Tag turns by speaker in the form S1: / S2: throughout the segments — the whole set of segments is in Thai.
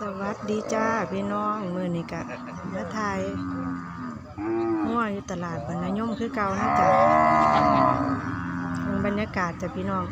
S1: สวัสดีจ้าพี่น้องมือนี่กะมาไทยง่วอยู่ตลาดบรรยมคือเก่านะจ๊ะเบิ่งบรรยากาศจ้ะพี่น้อง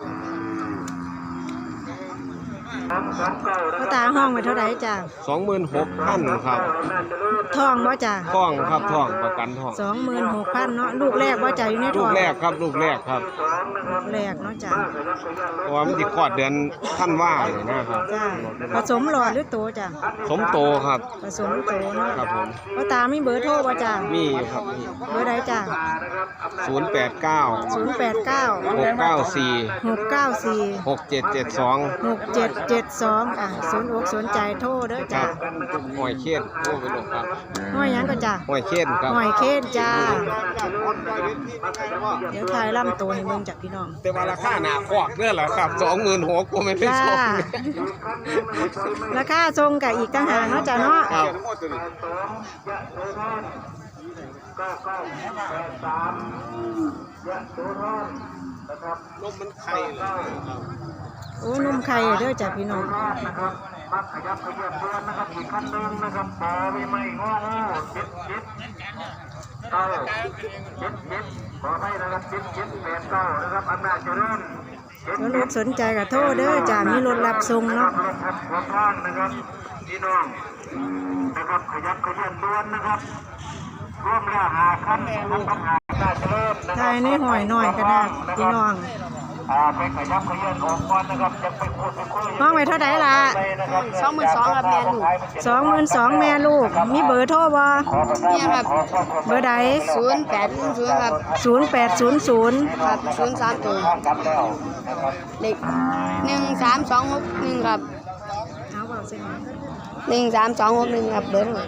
S1: 我们。 พ่อตาห้องไปเท่าไหร่จ้ะ
S2: สองหมื่นหกพันครับ
S1: ทองว่าจ้ะ
S2: ท่องครับท่องประกันท่อง
S1: สองหมื่นหกพันเนาะลูกแรกว่าจ้ะอยู่ในท
S2: ลู
S1: อกง
S2: แรกครับลูกแรกครับ
S1: ลูกแรกเนาะจ้ะ
S2: เพราะว่ามันติดคลอดเดือนท่านว่าเลยนะครับ
S1: จ้าผสมหลอดหรือโตจ้ะ
S2: สมโตครับ
S1: ผสมโตเนาะ
S2: ครับผม
S1: พ่อตามีเบอร์โทรว่าจ้ะ
S2: มีอยู่ครับมี
S1: เบอร์ใดจ้ะ
S2: ศูนย์แปดเก้า
S1: ศูนย์แปดเก้า
S2: หกเก้าสี่
S1: หกเก้าสี่
S2: หกเจ็ดเจ็ดสอง
S1: หกเจ็ดเจ็ดสองอะสนอกสนใจโทรเด้อ
S2: ค
S1: จ้ะ
S2: รับหอยเค็นโอ้ไปลงครับ
S1: ห้อยหยังก็จ้ะ
S2: หอยเค็นครับ
S1: หอยเคนจ้า เดี๋ยวถ่ายลำตัวให้เบิ่งจากพี่น้อง
S2: แต่ว่าราคาหนาคอกเนี่ยแหละครับสองหมื่นหกก็ไม่ได้
S1: จ้า
S2: สอง
S1: ราคาทรงกับอีกต่างหากเนาะจ้ะเนาะ
S2: ครับนมมันไข่เลยครับ
S1: โอ้นมไข่เด้อจ้ะพี่น้อง
S3: มักขยับขยับเดือนนะครับอีกขั้นหนึ่งนะครับปอไม่ไม่งองูเจ็ดเจ็ดเก้าเจ็ดเจ็ดขอให้นะครับเจ็ดเจ็ดแปดเก้านะครับอำนาจเจริญเจ็ด
S1: แล้วรถสนใจกับโทรเด้อจ้ะมีรถรับส่ง
S3: ครั
S1: เนาะ
S3: บรถครับหัวข้างนะครับพี่น้องนะครับขยับขยับเดือนนะครับร่วมแล้วหาขั้นนะครับหาอำนาจเจริญนะค
S1: ถ่า
S3: รับ
S1: ยในหอยหน่อยก็ได้พี่น้อง
S3: อ่าไปขยับขยันออกก่อนนะครับจะไปพูดไปคุย
S1: ห้องไว้เท่าไหร่ล่ะ
S3: สองหมื่นสองครับแม่ลูก
S1: สองหมื่นสองแม่ลูก มีเบอร์โทรบ่
S3: เนี่ยครับ
S1: เบอร์ใด
S4: ศูนย์แปดศูนย์ครับ
S1: ศูนย์แปดศูนย์ศูนย์
S4: ครับศูนย์สามตัวเลขหนึ่งสามสองหกหนึ่งครับ
S1: เอาเบาเส้นหน่อย
S4: หนึ่งสามสองหกหนึ่งครับเบอร์โทร
S1: อะ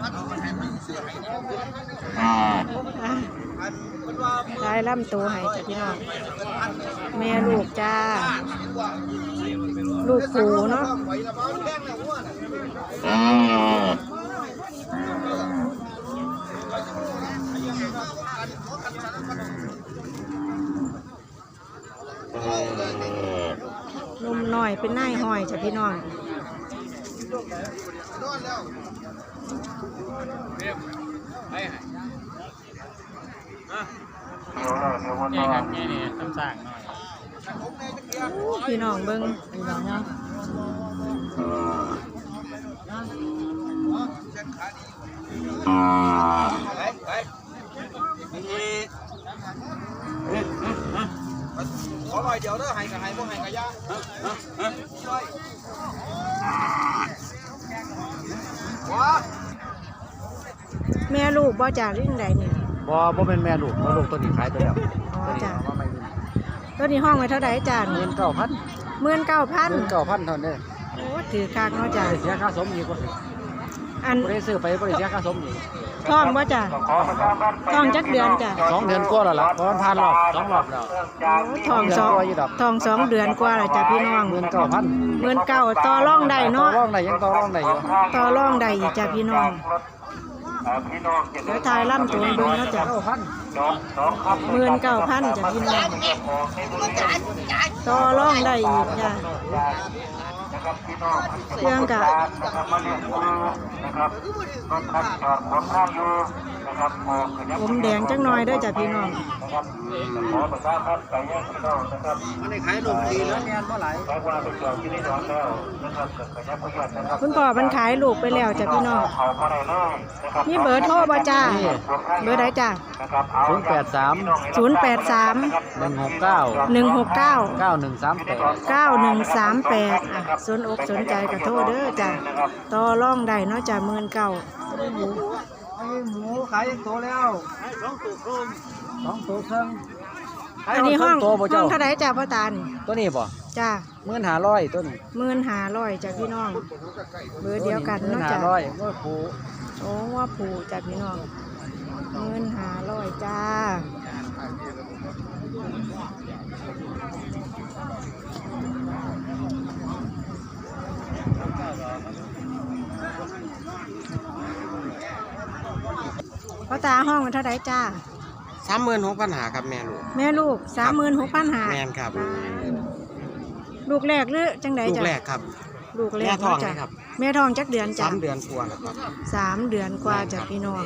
S1: ถ่ายลำตัวให้จ้ะพี่น้อง แม่ลูกจ้า ลูกผูเนาะนุ่มหน่อยเป็นนาหอยจ้ะพี่น้อง
S3: นี่ครับนี่นี่ต่างๆหน่อย
S1: พี่น้องเบิ้งแม่ลูกบ่จ่าเรื่องใดนี่
S5: บ่บ่เป็นแม่ลูกเพราะลูกตัวนี้ขายไปแล้ว
S1: อ๋อ
S5: ตัวนี้
S1: จ้ะ
S5: เอามาไม่
S1: ตัวนี้ห้องไว้เท่าไหร่จ้า
S5: หมื่นเก้าพัน
S1: หมื่นเก้าพัน
S5: หมื่นเก้าพันเท่านั้น
S1: โอ้ถือคักเนาะจ้า
S5: เสียค่าสมอีกว่า
S1: อัน
S5: บ่ได้ซื้อไปบ่ได้เสียค่าสมอีก
S1: ท้องบ่จ้าท้องจักเดือนจ้า
S5: สองเดือนกว่าแล้วล่ะเพราะมันผ่านรอบสองรอบแล้ว
S1: โอ้ท้องสอง
S5: เดือนกว่าอยู่ดอก
S1: ท้องสองเดือนกว่าแล้วจ้าพี่น้อง
S5: หมื่นเก้าพัน
S1: หมื่นเก้าต่อร่องได้
S5: ต่อ
S1: เนาะ
S5: รองได้ยังต่อรองได้อยู่
S1: ต่อร่องได้อีกจ้าพี่น้อง
S3: พี่น้องเจ็ด
S1: เดี๋ยวถ่ายลำตัวให้เบิ่งเนาะจ้า
S5: เก้าพัน
S3: สองสองครับ
S1: หมื่นเก้าพันจ้าพี่น้องต่อร่องได้อีกจ้า
S3: นะ ครับพี่น้อง
S1: เรื่องกะ
S3: นะครับมาเรียนครูนะครับรถคันจอดขนข้าวอยู่นะครับ
S1: ผมแดงจังหน่อยด้อจ้าพี่น้อง
S3: นะครับขอประชาพันธ์ไปยังพี่น้องนะครับ
S5: มันได้ขายลูกดีแล้วแม่นบ่หลาย
S3: แม้ว่าไปจอดที่นี่ร้อนแล้วนะครับขยับขยับนะครับ
S1: คุณพ่อมันขายลูกไปแล้วจ้าพี่น้อง
S3: นี่
S1: เบอร์โทรบ่จ้าเบอร์ใดจ้า
S3: นะครับเอา
S5: ศูนย์แปดสาม
S1: ศูนย์แปดสาม
S5: หนึ่งหกเก้า
S1: หนึ่งหกเก้า
S5: เก้าหนึ่งสามแปด
S1: เก้าหนึ่งสามแปดอะสนอกสนใจกับโทษเด้อจ้ะต่อร่องได้เนาะจ้ะหมื่นเก้า
S5: หมูไอ้หมูขายอีกตัวแล้วสองตัวครึ่งสองตัวครึ่ง
S1: อันนี้ห้อง
S5: ตัวบ่
S1: ห้อ
S5: เจ้าง
S1: เท่าไหร่จ้ะพ่อตานี่
S5: ตัวนี้บ่
S1: จ้ะ
S5: หมื่นห้าร้อยตัวนี้
S1: หมื่นหาร้อยจ้ะพี่น้องเบอร์เดียวกัน
S5: หมื่น
S1: เนาะ
S5: ห้า
S1: จ้ะ
S5: ร้อยเมื่อผู
S1: โอ้ว่าผูจ้ะพี่น้องหมื่นหาร้อยจ้า ตาห้องมันเท่าไดจ้า
S2: สามหมื่นหกพันหาครับแม่ลูก
S1: แม่ลูกสามหมื่นหกพันหา
S2: แม่นครับ
S1: ลูกแรกหรือจังได
S2: ลูก
S1: จ้ะ
S2: แรกครับ
S1: ลูกแร
S2: แม่
S1: ก
S2: ท้อง
S1: เนาะจ้ะ
S2: นะครับ
S1: แม่ทองจักเดือนจ้ะ
S2: สามเดือนกว่าแล้วครับ
S1: สามเดือนกว่าจากพี่น้อง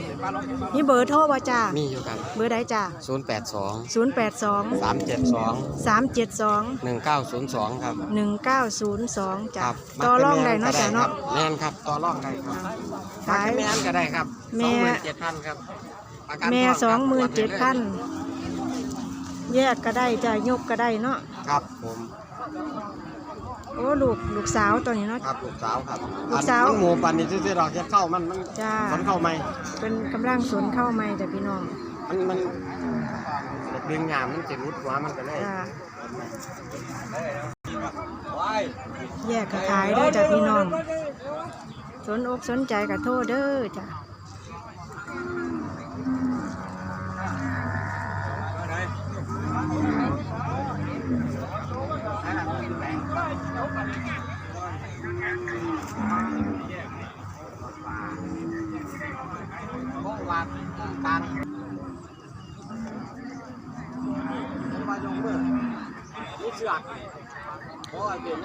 S1: นี่เบอร์โทรบ่จ้า
S2: มีอยู่ครับ
S1: เบอร์ใดจ้า
S2: ศูนย์แปดสอง
S1: ศูนย์แปดสอง
S2: สามเจ็ดสอง
S1: สามเจ็ดสอง
S2: หนึ่งเก้าศูนย์สองครับ
S1: หนึ่งเก้าศูนย์สองจ้ะ
S2: ครับ
S1: ต่อรองได้เนาะจ้ะเนาะ
S2: แม่นครับต่อรองได้ครับ
S1: ขาย
S2: แม่นก็ได้ครับ
S1: แม่
S2: สองหมื่นเจ็ดพันครับประกัน
S1: แม่
S2: ท
S1: สอง
S2: ครับ
S1: หมื่นเจ็ดพัน
S2: ตรวจ
S1: แยกก็ได้จ้ะยกก็ได้เนาะ
S2: ครับผม
S1: โอ้ลูกลูกสาวตัวนี้เนาะ
S2: ครับลูกสาวครับ
S1: ลูกสาว
S2: อันหมูปันนี่ที่เราจะเข้ามันมัน
S1: จ้า
S2: มันเข้าไหม
S1: เป็นกำลังสวนเข้าไม่แต่พี่น้อง
S2: มันมันดึงงามมันจะรุดหัวมันก็เลย
S1: จ้าแยกก็ขายเด้อจ้ะพี่น้อง สนอกสนใจกับโทษเด้อจ้ะ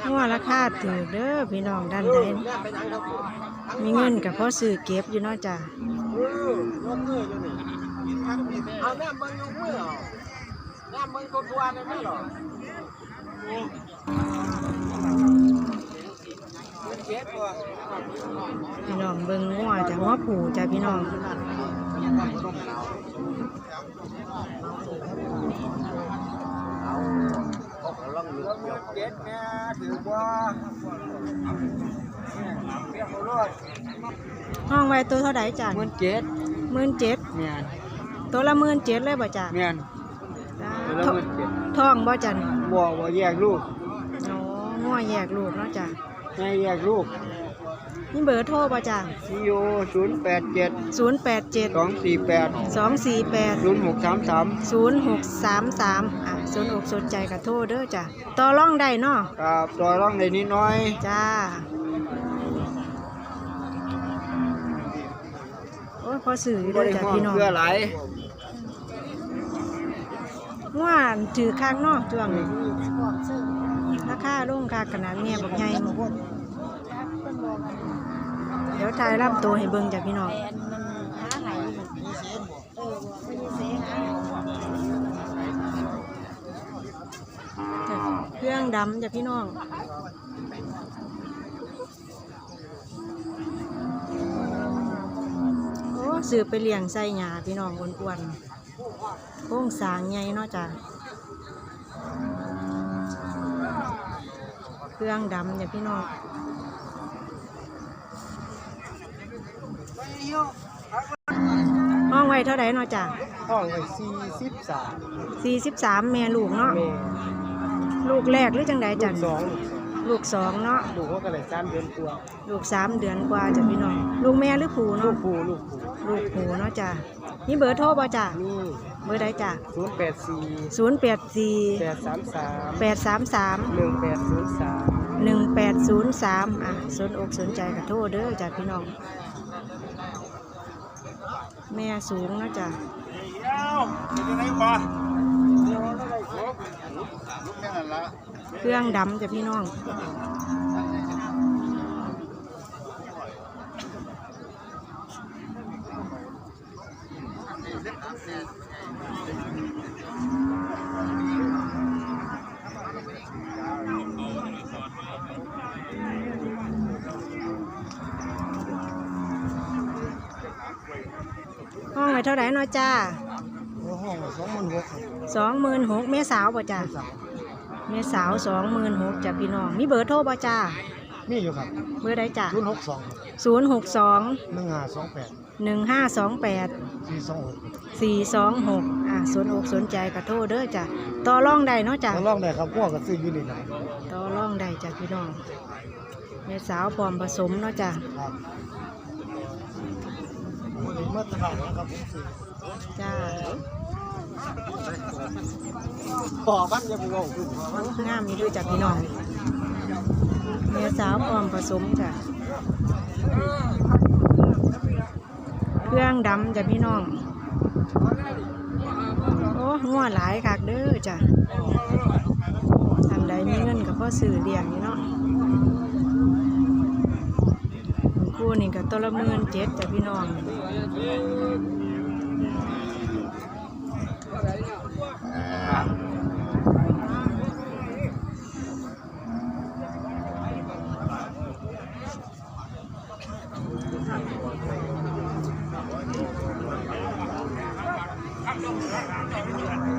S1: งัวราคาถือเด้อพี่น้องด้านใดมีเงินกับพ่อซื้อเก็บอยู่เนาะจ้ะ
S2: เอาแม่เบิ้งยกมือเอาแม่เบิ้งตัวตัวเลยไม่หรอ
S1: พี่น้องเบิ่งงัวจ้ะงัวผูจ้ะพี่น้อง
S5: เจ็ดแม่ถือว่าเรียกเขารอด
S1: ห้องไว้ตัวเท่าไหร่จ้ะ
S5: หมื่นเจ็ด
S1: หมื่นเจ็ด
S5: เมียน
S1: ตัวละหมื่นเจ็ดเลยบ่จ้ะ
S5: เมียน
S1: จ้า
S5: ตัวละหมื่นเจ็ด
S1: ท้องบ่จ้ะนี่
S5: บ่บ่แยกลูก
S1: อ๋องัวแยกลูกเนาะจ้ะ
S5: แม่แยกลูก
S1: นี่เบอร์โทรบ่จ้ะ
S5: ซีโอศูนย์แปดเจ็ด
S1: ศูนย์แปดเจ็ด
S5: สองสี่แปด
S1: สองสี่แปด
S5: ศูนย์หกสามสาม
S1: ศูนย์หกสามสามอะสนอกสนใจกับโทรเด้อจ้ะต่อร่องได้เนาะ
S5: กับซอยร่องในนิดน้อย
S1: จ้าโอ้ยพอสื่ออยู่
S5: บ่
S1: เด้อ
S5: ได้
S1: จ้ะ
S5: ห่วง
S1: พี่น้อง
S5: เพื่อหลาย
S1: ว่านถือข้างนอกจ้วงนี้ราคาลงค่าขนาดแม่บักใหญ่ เดี๋ยวถ่ายรับตัวให้เบิ่งจ้ะพี่น้องเครื่องดำจ้ะพี่น้องโอ้สืบไปเลี้ยงใส่หยาพี่น้องอ้วนๆโค้งสางใหญ่เนาะจ้ะเครื่องดำเนี่ยพี่น้อง ห้องไว้เท่าไหร่เนาะจ้ะ
S5: ห้องไว้สี่สิบสาม
S1: สี่สิบสามแม่ลูกเนาะ
S5: แม่
S1: ลูกแรกหรือจังใด
S5: ลู
S1: จ้ะ
S5: กสอง
S1: ลูกสองเนาะ
S5: ลูกเขาก็เลยสามเดือนกว่า
S1: ลูกสามเดือนกว่าจ้ะพี่น้อง ลูกแม่หรือผู
S5: ลู
S1: เนาะ
S5: กผู้ลูกผู้
S1: ลูกผูเนาะจ้ะนี่เบอร์โทรบ่จ้ะ
S5: นี่
S1: เบอร์ใดจ้ะ
S5: ศูนย์แปดสี่
S1: ศูนย์แปดสี่
S5: แปดสามสาม
S1: แปดสามสาม
S5: หนึ่งแปดศูนย์สาม
S1: หนึ่งแปดศูนย์สามอะสนอกสนใจกับโทษเด้อจ้ะพี่น้อง แม่สูงนะจ๊ะเครื่องดำจ้ะพี่น้อง เท่าไหร่เนาะจ้า
S5: ห้องสองหมื่นหก
S1: สองหมื่นหกแม่สาวป่ะจ้าแม่สาวสองหมื่นหกจ้ะพี่น้องมีเบอร์โทรป่ะจ้า
S5: นี่อยู่ครับ
S1: เบอร์ใดจ้า
S5: ศูนย์หกสอง
S1: ศูนย์หกสอง
S5: หนึ่งห้าสองแปด
S1: หนึ่งห้าสองแปด
S5: สี่สองหก
S1: สี่สองหกอะสนอกสนใจกับโทษเด้อจ้ะต่อร่องได้เนาะจ้ะ
S5: เราลองได้ครับพวกกับซื้ออยู่นี่นะ
S1: ต่อร่องได้จ้ะพี่น้องแม่สาวพร้อมผสมเนาะจ้ะ
S5: ครับวันนี้เมื่อตลาดนะครับผมซื้อ
S1: จ้า
S2: ปอบ้านจะไปงงขึ้นปอ
S1: งามอยู่ด้วยจ้ะพี่น้องเมียสาวพร้อมผสมจ้ะเครื่องดำจ้ะพี่น้องโอ้งัวหลายคักเด้อจ้ะท่านใดมีเงินก็พอซื้อเลี้ยงนี่เนาะคู่นี่ก็ตัวละหมื่นเจ็ดจ้ะพี่น้อง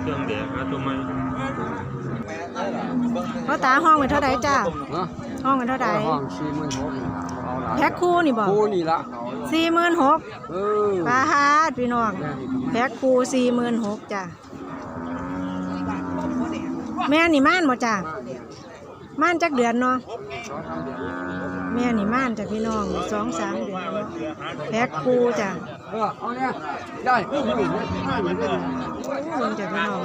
S3: เครื่องเดียวนะตัวมัน
S1: พ่อ ตาห้องเป็นเท่าใดจ้ะห้องเป็นเท่าใด
S2: ห้องสี่หมื่นหก
S1: แพ็คคู่นี่บอก
S2: คู่นี่ละ
S1: สี่หมื่นหก
S2: เออ
S1: ปลาฮาดพี่น้องแพ็คคู่สี่หมื่นหกจ้ะแม่นี่ม่านบ่จ้ะม่านจักเดือนเนาะแม่นี่ม่านจ้ะพี่น้องสองสามเดือนเนาะแพ็คคู่จ้ะ
S2: เออเอาเนี่ยได้
S1: เบิ่งจ้ะพี่น้อง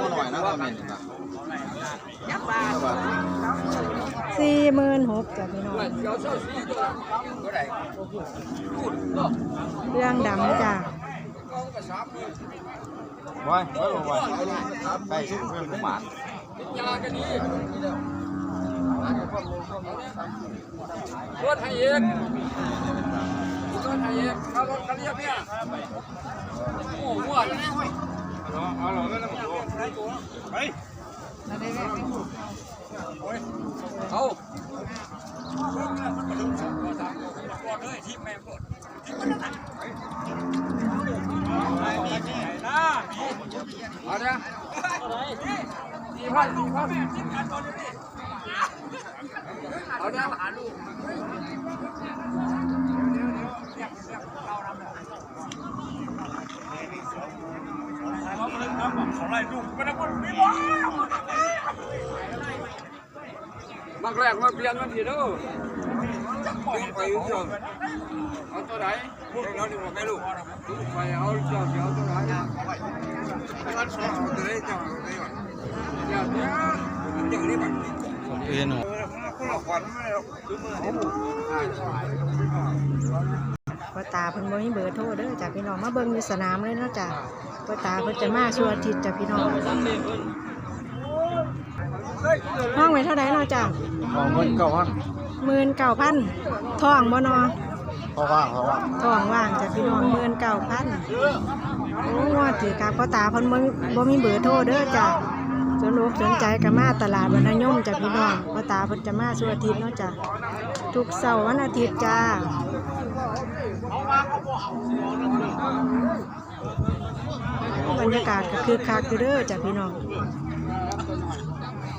S1: สี่หมื่นหกจ้ะพี่น้องเรื่องดำจ้ะ
S5: ไว้ไว้ไว้ใกล้ชิดเพื่อนผมหมาน
S2: รถไทยเอกรถไทยเอกข้าวรถคันเรียบเนี่ยโอ้โหว่า
S3: เอาเราไม่ต้องไป
S2: เอาเอาเนี่ยสี่พันสี่พันเอาเนี่ยหาลูก มักแรกมาเปลี่ยนมันทีเด้อไปเถอะเอาตัวไหนเราดีกว่าไงลูกไปเอาเจ้าเดี๋ยวตัวไหนเอาสองตัวไหนเจ้าตัวไหนก่อนเดี๋ยวเดี๋ยวเดี๋ยวนี้ก่อน
S5: เอ็นหนู
S2: คนละขวัญไม่หรอกคือมือเขาหมด
S1: พ่อตาเพิ่นบ่มีเบอร์โทรเด้อจ้ะพี่น้องมาเบิ่งอยู่สนามเลยเนาะจ้ะพ่อตาเพิ่นจะมาช่วงอาทิตย์จ้ะพี่น้องห้องไว้เท่าใดเนาะจ้ะ
S5: ของเงินเก่าฮะ
S1: หมื่นเก้าพันทองบ่เนาะ
S5: เพราะว่าเพราะว่า
S1: ทองว่างจ้ะพี่น้องหมื่นเก้าพันโอ้งอถือกับพ่อตาเพิ่นบ่มีบ่มีเบอร์โทรเด้อจ้ะสนอกสนใจก็มาตลาดวันนายมจ้ะพี่น้องพ่อตาเพิ่นจะมาช่วงอาทิตย์เนาะจ้ะทุกเสาร์วันอาทิตย์จ้า บรรยากาศก็คือคักอยู่เด้อจ้ะพี่น้อง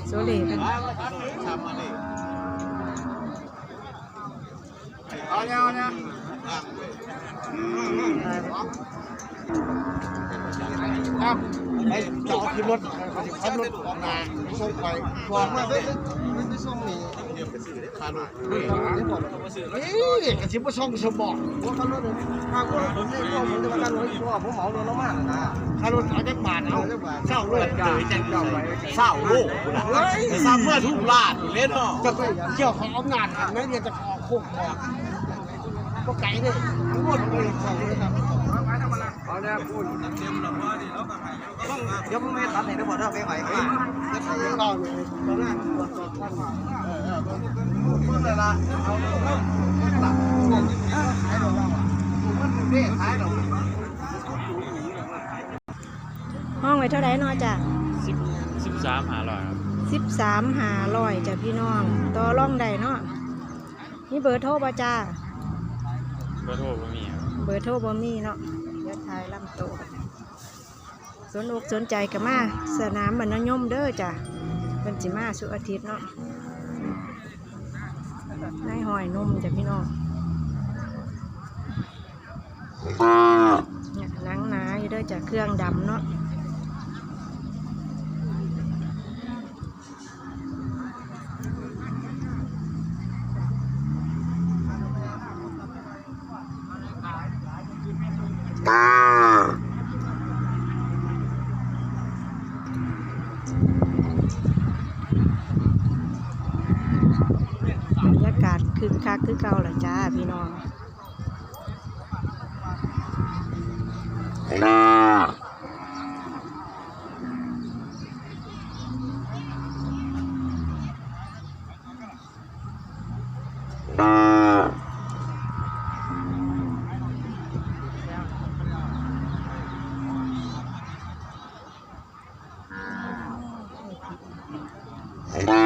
S1: โซเลกัน
S2: เอาเนี่ยเอาเนี่ย
S5: ครับ ไอ้จอดขึ้นรถขับรถออกนาส่งไปบอกมาได้ไม่ส่งนี่เดี๋ยวไปซื้อได้คารุเฮ้ยกระชิบว่าส่งสมบอกว่าคารถทางว่าผมนี่ก็ผมจะมาการรถว่าผมเหมารถละมากนะคารถเอาจักบาทเอาเศร้าเลยเจอจังเจ้าไปเศร้าลูกเฮ้ยซ้ำเมื่อทุกลาดเล่นเหรอจะเกี่ยวของอำนาจอันนั้นเนี่ยจะขอโคกคอก็ไก่เลยทั้งหมดเลยของเลยครับ
S2: เอาเนี่ยพูด
S5: เดี๋ยวมึงไม่ตัดไหนได้หมดถ้าไปไหวก็จะใส่ยังเราเลยตอนแรกตรวจสอบท่านมาเออเออเมื่อไรละเอาตัดขายดอกเราอะมันเรียกขายดอก
S1: ห้องไว้เท่าไหร่เนาะจ้ะ
S3: สิบสิบสามหาร้อยครับ
S1: สิบสามหาร้อยจ้ะพี่น้องต่อร่องใดเนาะนี่เบอร์โทรป่ะจ้า
S3: เบอร์โทรก็มีครับ
S1: เบอร์โทรบ่มีเนาะเดี๋ยวทาย ลำโตกันสนอกสนใจก็มาสนามบรรณยมเด้อจ้ะเป็นสิมาสุอาทิตย์เนาะนายหอยนมจ้ะพี่น้องเนี่ยหนังหนาอยู่เด้อจ้ะเครื่องดำเนาะ บรรยากาศคึกคักคือเก่าลอจ้าพี่น้อง
S2: ม